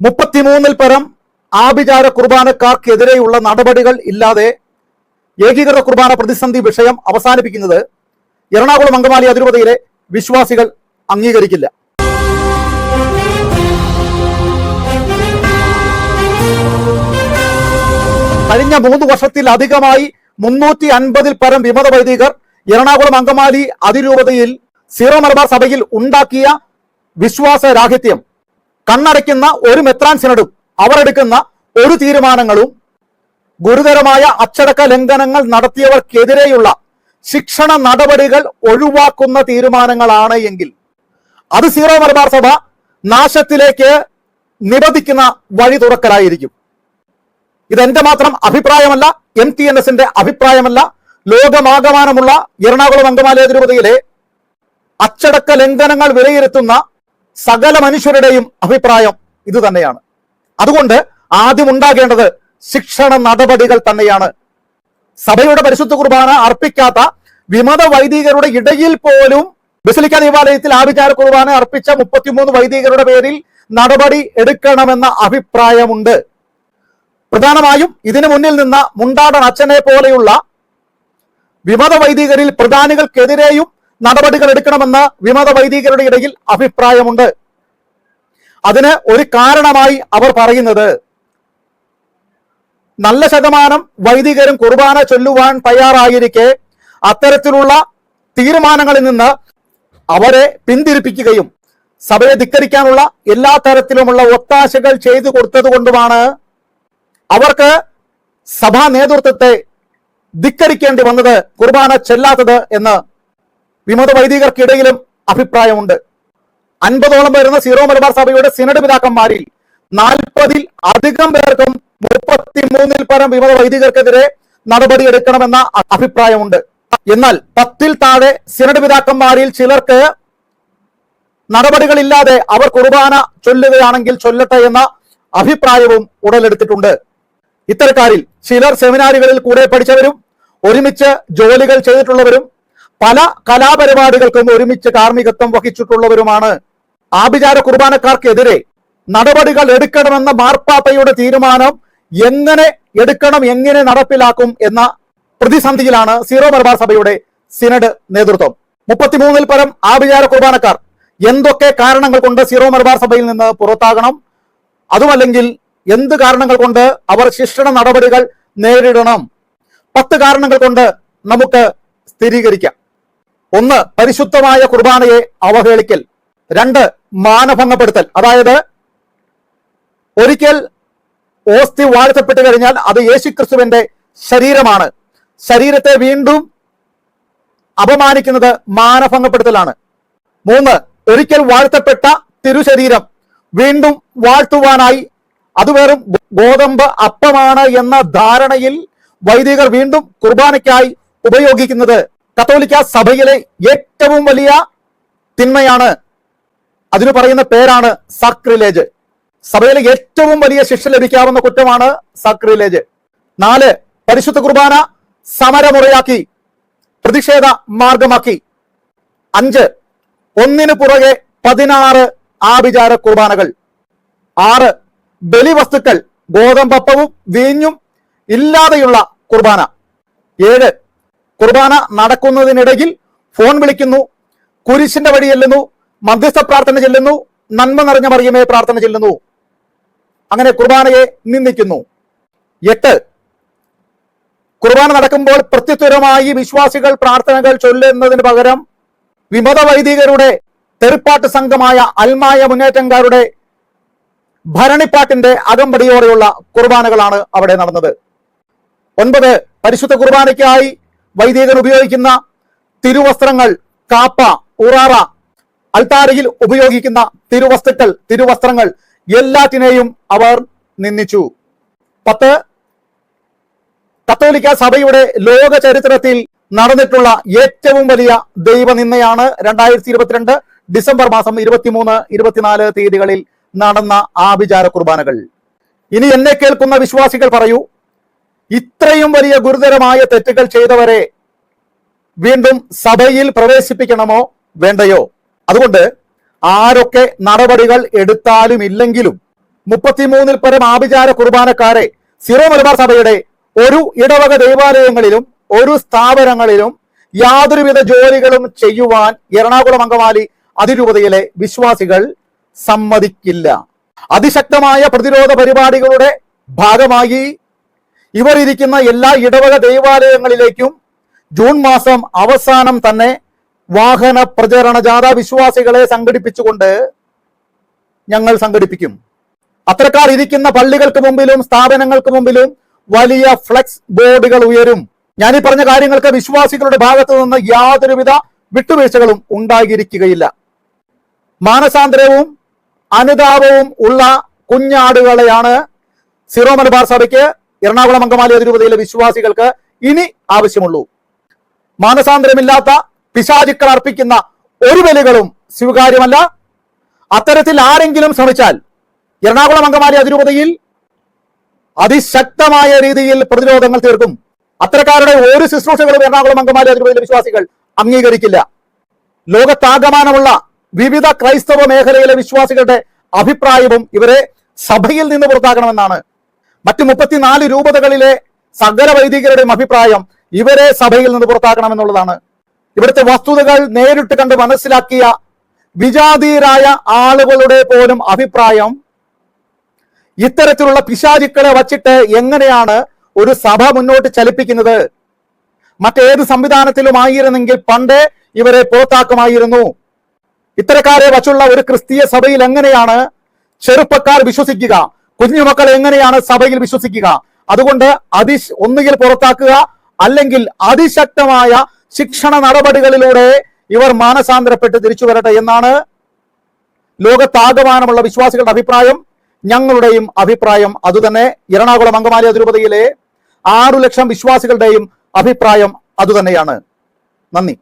മുപ്പത്തിമൂന്നിൽ പരം ആഭിചാര കുർബാനക്കാർക്കെതിരെയുള്ള നടപടികൾ ഇല്ലാതെ ഏകീകൃത കുർബാന പ്രതിസന്ധി വിഷയം അവസാനിപ്പിക്കുന്നത് എറണാകുളം അങ്കമാലി അതിരൂപതയിലെ വിശ്വാസികൾ അംഗീകരിക്കില്ല. കഴിഞ്ഞ മൂന്ന് വർഷത്തിലധികമായി മുന്നൂറ്റി അൻപതിൽ പരം വിമത വൈദികർ എറണാകുളം അങ്കമാലി അതിരൂപതയിൽ സീറോ മലബാർ സഭയിൽ ഉണ്ടാക്കിയ വിശ്വാസ രാഹിത്യം കണ്ണടയ്ക്കുന്ന ഒരു മെത്രാൻ സിനഡും അവർ എടുക്കുന്ന ഒരു തീരുമാനങ്ങളും ഗുരുതരമായ അച്ചടക്ക ലംഘനങ്ങൾ നടത്തിയവർക്കെതിരെയുള്ള ശിക്ഷണ നടപടികൾ ഒഴിവാക്കുന്ന തീരുമാനങ്ങളാണ് എങ്കിൽ അത് സീറോ മലബാർ സഭ നാശത്തിലേക്ക് നിബന്ധിക്കുന്ന വഴി തുറക്കലായിരിക്കും. ഇതെന്റെ മാത്രം അഭിപ്രായമല്ല എം ടി എൻ എസിന്റെ അഭിപ്രായമല്ല. ലോകമാകമാനമുള്ള എറണാകുളം അങ്കമാലയ തിരുപതിയിലെ അച്ചടക്ക ലംഘനങ്ങൾ വിലയിരുത്തുന്ന സകല മനുഷ്യരുടെയും അഭിപ്രായം ഇത് തന്നെയാണ്. അതുകൊണ്ട് ആദ്യം ഉണ്ടാകേണ്ടത് ശിക്ഷണ നടപടികൾ തന്നെയാണ്. സഭയുടെ പരിശുദ്ധ കുർബാന അർപ്പിക്കാത്ത വിമത വൈദികരുടെ ഇടയിൽ പോലും ബസിലിക്ക ദേവാലയത്തിൽ ആഭിചാര കുർബാന അർപ്പിച്ച മുപ്പത്തിമൂന്ന് വൈദികരുടെ പേരിൽ നടപടി എടുക്കണമെന്ന അഭിപ്രായമുണ്ട്. പ്രധാനമായും ഇതിനു മുന്നിൽ നിന്ന മുണ്ടാടൻ അച്ഛനെ പോലെയുള്ള വിമത വൈദികരിൽ പ്രധാനികൾക്കെതിരെയും നടപടികൾ എടുക്കണമെന്ന് വിമത വൈദികരുടെ ഇടയിൽ അഭിപ്രായമുണ്ട്. അതിന് ഒരു കാരണമായി അവർ പറയുന്നത് നല്ല ശതമാനം വൈദികരും കുർബാന ചൊല്ലുവാൻ തയ്യാറായിരിക്കെ അത്തരത്തിലുള്ള തീരുമാനങ്ങളിൽ നിന്ന് അവരെ പിന്തിരിപ്പിക്കുകയും സഭയെ ധിക്കരിക്കാനുള്ള എല്ലാ തരത്തിലുമുള്ള ഒത്താശകൾ ചെയ്തു കൊടുത്തത് കൊണ്ടുമാണ് അവർക്ക് സഭാ നേതൃത്വത്തെ ധിക്കരിക്കേണ്ടി വന്നത് കുർബാന ചെല്ലാത്തത് എന്ന് വിമത വൈദികർക്കിടയിലും അഭിപ്രായമുണ്ട്. അൻപതോളം വരുന്ന സീറോ മലബാർ സഭയുടെ സിനഡ് പിതാക്കന്മാരിൽ നാൽപ്പതിൽ അധികം പേർക്കും മുപ്പത്തിമൂന്നിൽ പരം വിമത വൈദികർക്കെതിരെ നടപടിയെടുക്കണമെന്ന അഭിപ്രായമുണ്ട്. എന്നാൽ പത്തിൽ താഴെ സിനഡ് പിതാക്കന്മാരിൽ ചിലർക്ക് നടപടികളില്ലാതെ അവർ കുർബാന ചൊല്ലുകയാണെങ്കിൽ ചൊല്ലട്ടെ എന്ന അഭിപ്രായവും ഉടലെടുത്തിട്ടുണ്ട്. ഇത്തരക്കാരിൽ ചിലർ സെമിനാറുകളിൽ കൂടെ പഠിച്ചവരും ഒരുമിച്ച് ജോലികൾ ചെയ്തിട്ടുള്ളവരും പല കലാപരിപാടികൾക്കും ഒരുമിച്ച് കാർമ്മികത്വം വഹിച്ചിട്ടുള്ളവരുമാണ് ആഭിചാര കുർബാനക്കാർക്കെതിരെ നടപടികൾ എടുക്കണമെന്ന മാർപ്പാപ്പയുടെ തീരുമാനം എങ്ങനെ എടുക്കണം എങ്ങനെ നടപ്പിലാക്കും എന്ന പ്രതിസന്ധിയിലാണ് സീറോ മലബാർ സഭയുടെ സിനഡ് നേതൃത്വം. മുപ്പത്തിമൂന്നിൽ പരം ആഭിചാര കുർബാനക്കാർ എന്തൊക്കെ കാരണങ്ങൾ കൊണ്ട് സീറോ മലബാർ സഭയിൽ നിന്ന് പുറത്താകണം? അതുമല്ലെങ്കിൽ എന്ത് കാരണങ്ങൾ കൊണ്ട് അവർ ശിക്ഷണ നടപടികൾ നേരിടണം? പത്ത് കാരണങ്ങൾ കൊണ്ട് നമുക്ക് സ്ഥിരീകരിക്കാം. ഒന്ന് പരിശുദ്ധമായ കുർബാനയെ അവഹേളിക്കൽ. രണ്ട് മാനഭംഗപ്പെടുത്തൽ. അതായത് ഒരിക്കൽ ഓസ്തി വാഴ്ത്തപ്പെട്ട് കഴിഞ്ഞാൽ അത് യേശുക്രിസ്തുവിന്റെ ശരീരമാണ്. ശരീരത്തെ വീണ്ടും അപമാനിക്കുന്നത് മാനഭംഗപ്പെടുത്തലാണ്. മൂന്ന് ഒരിക്കൽ വാഴ്ത്തപ്പെട്ട തിരുശരീരം വീണ്ടും വാഴ്ത്തുവാനായി അത് വെറും ഗോതമ്പ് അപ്പമാണ് എന്ന ധാരണയിൽ വൈദികർ വീണ്ടും കുർബാനയ്ക്കായി ഉപയോഗിക്കുന്നത്. കത്തോലിക്ക സഭയിലെ ഏറ്റവും വലിയ തിന്മയാണ്. അതിന് പറയുന്ന പേരാണ് സക്രിലേജ്. സഭയിലെ ഏറ്റവും വലിയ ശിക്ഷ ലഭിക്കാവുന്ന കുറ്റമാണ് സക്രിലേജ്. നാല് പരിശുദ്ധ കുർബാന സമരമുറയാക്കി പ്രതിഷേധ മാർഗമാക്കി. അഞ്ച് ഒന്നിനു പുറകെ പതിനാറ് ആഭിചാര കുർബാനകൾ. ആറ് ബലിവസ്തുക്കൾ ഗോതമ്പപ്പവും വീഞ്ഞും ഇല്ലാതെയുള്ള കുർബാന. ഏഴ് കുർബാന നടക്കുന്നതിനിടയിൽ ഫോൺ വിളിക്കുന്നു കുരിശിന്റെ വഴി ചെല്ലുന്നു മധ്യസ്ഥ പ്രാർത്ഥന ചെല്ലുന്നു നന്മ നിറഞ്ഞ മറിയമേ പ്രാർത്ഥന ചെല്ലുന്നു. അങ്ങനെ കുർബാനയെ നിന്ദിക്കുന്നു. എട്ട്. കുർബാന നടക്കുമ്പോൾ പ്രത്യുത്തരമായി വിശ്വാസികൾ പ്രാർത്ഥനകൾ ചൊല്ലുന്നതിന് പകരം വിമത വൈദികരുടെ തെറിപ്പാട്ട് സംഘമായ അൽമായ മുന്നേറ്റക്കാരുടെ ഭരണിപ്പാട്ടിന്റെ അകമ്പടിയോടെയുള്ള കുർബാനകളാണ് അവിടെ നടന്നത്. ഒൻപത്. പരിശുദ്ധ കുർബാനയ്ക്കായി വൈദികർ ഉപയോഗിക്കുന്ന തിരുവസ്ത്രങ്ങൾ കാപ്പ ഉറാറ അൽത്താരയിൽ ഉപയോഗിക്കുന്ന തിരുവസ്തുക്കൾ തിരുവസ്ത്രങ്ങൾ എല്ലാറ്റിനെയും അവർ നിന്ദിച്ചു. പത്ത് കത്തോലിക്ക സഭയുടെ ലോക ചരിത്രത്തിൽ നടന്നിട്ടുള്ള ഏറ്റവും വലിയ ദൈവനിന്ദയാണ് രണ്ടായിരത്തി ഇരുപത്തിരണ്ട് ഡിസംബർ മാസം ഇരുപത്തിമൂന്ന് ഇരുപത്തിനാല് തീയതികളിൽ നടന്ന ആഭിചാര കുർബാനകൾ. ഇനി എന്നെ കേൾക്കുന്ന വിശ്വാസികൾ പറയൂ ഇത്രയും വലിയ ഗുരുതരമായ തെറ്റുകൾ ചെയ്തവരെ വീണ്ടും സഭയിൽ പ്രവേശിപ്പിക്കണമോ വേണ്ടയോ? അതുകൊണ്ട് ആരൊക്കെ നടപടികൾ എടുത്താലും ഇല്ലെങ്കിലും മുപ്പത്തിമൂന്നിൽ പരം ആഭിചാര കുർബാനക്കാരെ സിറോ മലബാർ സഭയുടെ ഒരു ഇടവക ദേവാലയങ്ങളിലും ഒരു സ്ഥാപനങ്ങളിലും യാതൊരുവിധ ജോലികളും ചെയ്യുവാൻ എറണാകുളം അങ്കമാലി അതിരൂപതയിലെ വിശ്വാസികൾ സമ്മതിക്കില്ല. അതിശക്തമായ പ്രതിരോധ പരിപാടികളുടെ ഭാഗമായി ഇവർ ഇരിക്കുന്ന എല്ലാ ഇടവക ദൈവാലയങ്ങളിലേക്കും ജൂൺ മാസം അവസാനം തന്നെ വാഹന പ്രചരണ ജാഥ വിശ്വാസികളെ സംഘടിപ്പിച്ചുകൊണ്ട് ഞങ്ങൾ സംഘടിപ്പിക്കും. അത്തരക്കാർ ഇരിക്കുന്ന പള്ളികൾക്ക് മുമ്പിലും സ്ഥാപനങ്ങൾക്ക് മുമ്പിലും വലിയ ഫ്ലെക്സ് ബോർഡുകൾ ഉയരും. ഞാൻ ഈ പറഞ്ഞ കാര്യങ്ങൾക്ക് വിശ്വാസികളുടെ ഭാഗത്തു നിന്ന് യാതൊരുവിധ വിട്ടുവീഴ്ചകളും ഉണ്ടായിരിക്കുകയില്ല. മാനസാന്തരവും അനുതാപവും ഉള്ള കുഞ്ഞാടുകളെയാണ് സിറോ മലബാർ സഭയ്ക്ക് എറണാകുളം അങ്കമാലി അതിരൂപതയിലെ വിശ്വാസികൾക്ക് ഇനി ആവശ്യമുള്ളൂ. മാനസാന്തരമില്ലാത്ത പിശാചുക്കൾ അർപ്പിക്കുന്ന ഒരു ബലികളും സ്വീകാര്യമല്ല. അത്തരത്തിൽ ആരെങ്കിലും ശ്രമിച്ചാൽ എറണാകുളം അങ്കമാലി അതിരൂപതയിൽ അതിശക്തമായ രീതിയിൽ പ്രതിരോധങ്ങൾ തീർക്കും. അത്തരക്കാരുടെ ഒരു ശുശ്രൂഷകളും എറണാകുളം അങ്കമാലി അതിരൂപതയിലെ വിശ്വാസികൾ അംഗീകരിക്കില്ല. ലോകത്താകമാനമുള്ള വിവിധ ക്രൈസ്തവ മേഖലയിലെ വിശ്വാസികളുടെ അഭിപ്രായവും ഇവരെ സഭയിൽ നിന്ന് പുറത്താക്കണമെന്നാണ് മറ്റു മുപ്പത്തിനാല് രൂപതകളിലെ സകല വൈദികരുടെയും അഭിപ്രായം ഇവരെ സഭയിൽ നിന്ന് പുറത്താക്കണമെന്നുള്ളതാണ്. ഇവിടുത്തെ വസ്തുതകൾ നേരിട്ട് കണ്ട് മനസ്സിലാക്കിയ വിജാതീയരായ ആളുകളുടെ പോലും അഭിപ്രായം ഇത്തരത്തിലുള്ള പിശാചിക്കളെ വച്ചിട്ട് എങ്ങനെയാണ് ഒരു സഭ മുന്നോട്ട് ചലിപ്പിക്കുന്നത്? മറ്റേത് സംവിധാനത്തിലും ആയിരുന്നെങ്കിൽ പണ്ടേ ഇവരെ പുറത്താക്കുമായിരുന്നു. ഇത്തരക്കാരെ വച്ചുള്ള ഒരു ക്രിസ്തീയ സഭയിൽ എങ്ങനെയാണ് ചെറുപ്പക്കാർ വിശ്വസിക്കുക? കുഞ്ഞുമക്കൾ എങ്ങനെയാണ് സഭയിൽ വിശ്വസിക്കുക? അതുകൊണ്ട് അതി ഒന്നുകിൽ പുറത്താക്കുക അല്ലെങ്കിൽ അതിശക്തമായ ശിക്ഷണ നടപടികളിലൂടെ ഇവർ മാനസാന്തരപ്പെട്ട് തിരിച്ചു വരട്ടെ എന്നാണ് ലോകത്താകമാനമുള്ള വിശ്വാസികളുടെ അഭിപ്രായം. ഞങ്ങളുടെയും അഭിപ്രായം അതുതന്നെ. എറണാകുളം അങ്കമാലി അതിരൂപതയിലെ ആറു ലക്ഷം വിശ്വാസികളുടെയും അഭിപ്രായം അതുതന്നെയാണ്. നന്ദി.